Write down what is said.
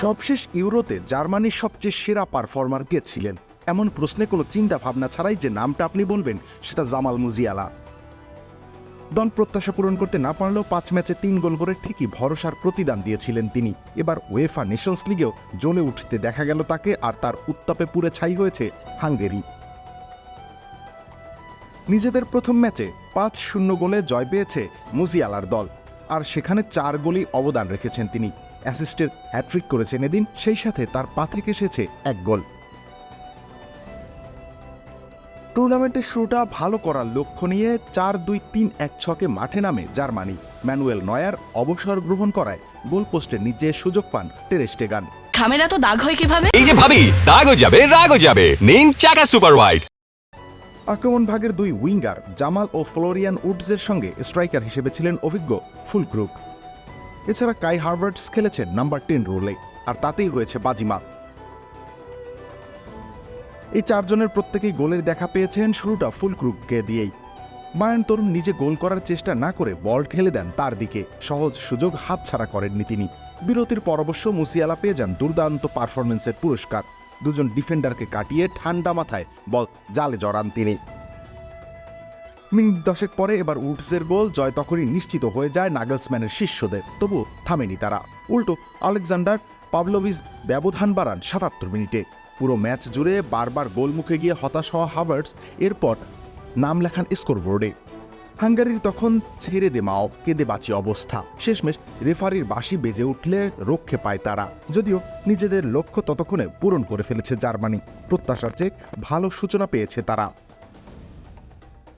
সবশেষ ইউরোতে জার্মানির সবচেয়ে সেরা পারফর্মার কে ছিলেন? এমন প্রশ্নে কোনো চিন্তা ভাবনা ছাড়াই যে নামটা আপনি বলবেন, সেটা জামাল মুজিয়ালা। দল প্রত্যাশা পূরণ করতে না পারলেও পাঁচ ম্যাচে তিন গোল করে ঠিকই ভরসার প্রতিদান দিয়েছিলেন তিনি। এবার ওয়েফা নেশনস লিগেও জ্বলে উঠতে দেখা গেল তাকে আর তার উত্তাপে পুরে ছাই হয়েছে হাঙ্গেরি। নিজেদের প্রথম ম্যাচে পাঁচ শূন্য গোলে জয় পেয়েছে মুজিয়ালার দল, আর সেখানে চার গোলই অবদান রেখেছেন তিনি। অ্যাসিস্টের হ্যাট্রিক করেছেন এদিন সেই সাথে তার পা থেকে এসেছে এক গোল। টুর্নামেন্টের শুরুটা ভালো করার লক্ষ্য নিয়ে চার দুই তিন এক ছকে মাঠে নামে জার্মানি। ম্যানুয়েল নয়ার অবসর গ্রহণ করায় গোলপোস্টের নিচে সুযোগ পান টেরেস্টেগান। খামেরা তো দাগ হয় কীভাবে? এই যে ভাবি দাগও যাবে রাগও যাবে। নিন চাকা সুপার হোয়াইট আক্রমণ ভাগের দুই উইঙ্গার জামাল ও ফ্লোরিয়ান উডসের সঙ্গে স্ট্রাইকার হিসেবে ছিলেন অভিজ্ঞ ফুলক্রুক এছাড়া কাই হার্ভার্টস খেলেছেন নাম্বার টেন রোলে, আর তাতেই হয়েছে বাজিমাত। এই চারজনের প্রত্যেকেই গোলের দেখা পেয়েছেন শুরুটা ফুলক্রুককে দিয়েই। বায়ান তরুণ নিজে গোল করার চেষ্টা না করে বল ঠেলে দেন তার দিকে, সহজ সুযোগ হাতছাড়া করেননি তিনি। বিরতির পর অবশ্য মুসিয়ালা পেয়ে যান দুর্দান্ত পারফরমেন্সের পুরস্কার। দুজন ডিফেন্ডারকে কাটিয়ে ঠান্ডা মাথায় বল জালে জড়ান তিনি। মিনিট দশেক পরে এবার উডসের গোল, জয় তখনই নিশ্চিত হয়ে যায় নাগলসম্যানের শিষ্যদের। তবু থামেনি তারা। উল্টো, আলেকজান্ডার পাবলোভিস ব্যবধান বাড়ান সাতাত্তর মিনিটে। পুরো ম্যাচ জুড়ে বারবার গোলমুখে গিয়ে হতাশ হওয়া হাভার্টস এরপর নাম লেখান স্কোরবোর্ডে। হাঙ্গারির তখন ছেড়ে দে মাও, কেঁদে বাঁচি অবস্থা। শেষমেশ রেফারির বাঁশি বেজে উঠলে রক্ষে পায় তারা। যদিও নিজেদের লক্ষ্য ততক্ষণে পূরণ করে ফেলেছে জার্মানি। প্রত্যাশার চেয়ে ভালো সূচনা পেয়েছে তারা।